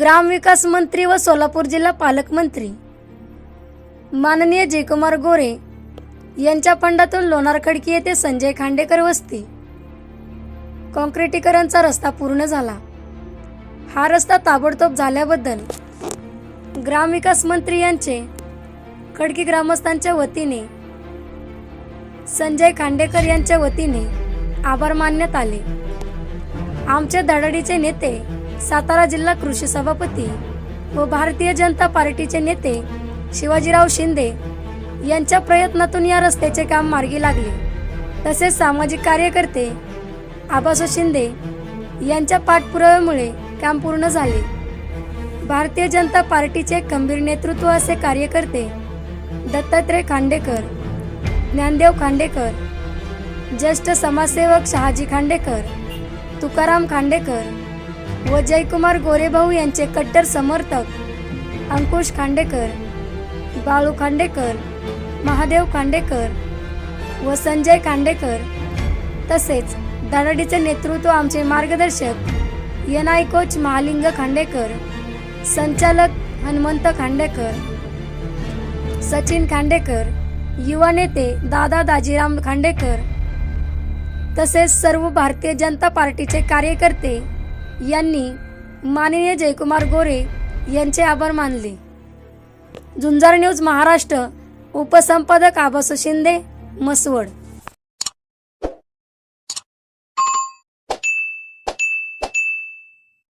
ग्रामविकास मंत्री व सोलापूर जिल्हा पालकमंत्री माननीय जयकुमार गोरे यांच्या फंडातून लोणार खडकी येथे संजय खांडेकर वस्ती. कॉन्क्रिटीकरणचा रस्ता पूर्ण झाला. हा रस्ता ताबडतोब झाल्याबद्दल ग्रामविकास मंत्री यांचे खडकी ग्रामस्थांच्या वतीने संजय खांडेकर यांच्या वतीने आभार मानण्यात आले. आमचे धडाडीचे नेते सातारा जिल्हा कृषी सभापती व भारतीय जनता पार्टीचे नेते शिवाजीराव शिंदे यांच्या प्रयत्नातून या रस्त्याचे काम मार्गी लागले. तसेच सामाजिक कार्यकर्ते आबासो शिंदे यांच्या पाठपुराव्यामुळे काम पूर्ण झाले. भारतीय जनता पार्टीचे खंबीर नेतृत्व असे कार्यकर्ते दत्तात्रय खांडेकर ज्ञानदेव खांडेकर ज्येष्ठ समाजसेवक शहाजी खांडेकर तुकाराम खांडेकर व जयकुमार गोरेभाऊ यांचे कट्टर समर्थक अंकुश खांडेकर बाळू खांडेकर महादेव खांडेकर व संजय खांडेकर तसेच धडाडीचे नेतृत्व आमचे मार्गदर्शक N I coach Mahaling Khandekar संचालक हनुमंत खांडेकर सचिन खांडेकर युवा नेते दादा दाजीराम खांडेकर तसेच सर्व भारतीय जनता पार्टीचे कार्यकर्ते यांनी माननीय जयकुमार गोरे यांचे आभार मानले. झुंजार न्यूज महाराष्ट्र उपसंपादक आबासू शिंदे मसवड